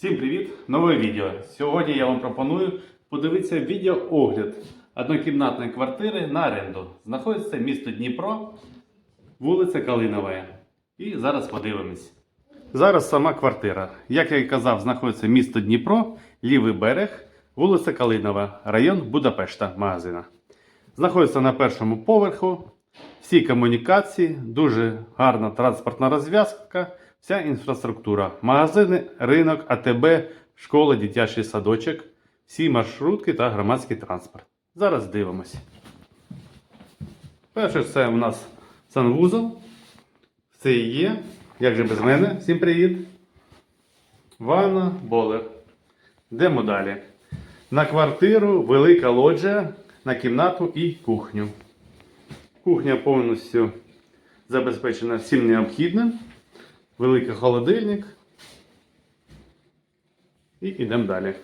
Всім привіт! Нове відео. Сьогодні я вам пропоную подивитися відеоогляд однокімнатної квартири на оренду. Знаходиться місто Дніпро, вулиця Калинова. І зараз подивимось. Зараз сама квартира. Як я і казав, знаходиться місто Дніпро, лівий берег, вулиця Калинова, район Будапешта, магазина. Знаходиться на першому поверху. Всі комунікації, дуже гарна транспортна розв'язка, вся інфраструктура. Магазини, ринок, АТБ, школа, дитячий садочок, всі маршрутки та громадський транспорт. Зараз дивимось. Перше, це у нас санвузол. Це і є. Як же без мене? Всім привіт. Ванна, болер. Йдемо далі. На квартиру велика лоджія, на кімнату і кухню. Кухня повністю забезпечена всім необхідним. Великий холодильник. І йдемо далі.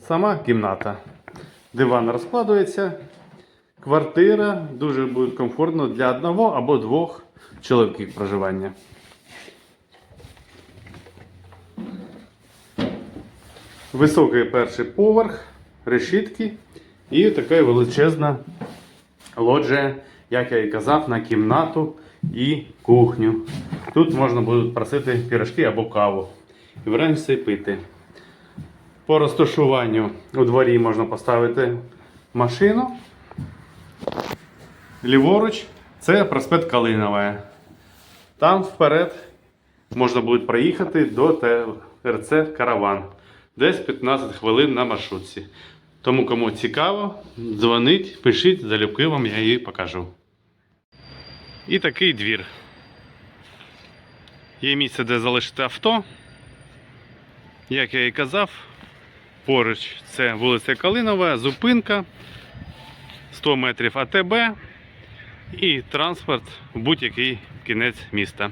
Сама кімната. Диван розкладується. Квартира дуже буде комфортно для одного або двох чоловіків проживання. Високий перший поверх, решітки і така величезна лоджія, як я і казав, на кімнату і кухню. Тут можна буде просити пірожки або каву. І вранці пити. По розташуванню у дворі можна поставити машину. Ліворуч це проспект Калинова. Там вперед можна буде проїхати до ТРЦ Караван. Десь 15 хвилин на маршрутці. Тому кому цікаво, дзвоніть, пишіть, залюбки вам я її покажу. І такий двір. Є місце, де залишити авто. Як я і казав, поруч це вулиця Калинова, зупинка, 100 метрів АТБ і транспорт в будь-який кінець міста.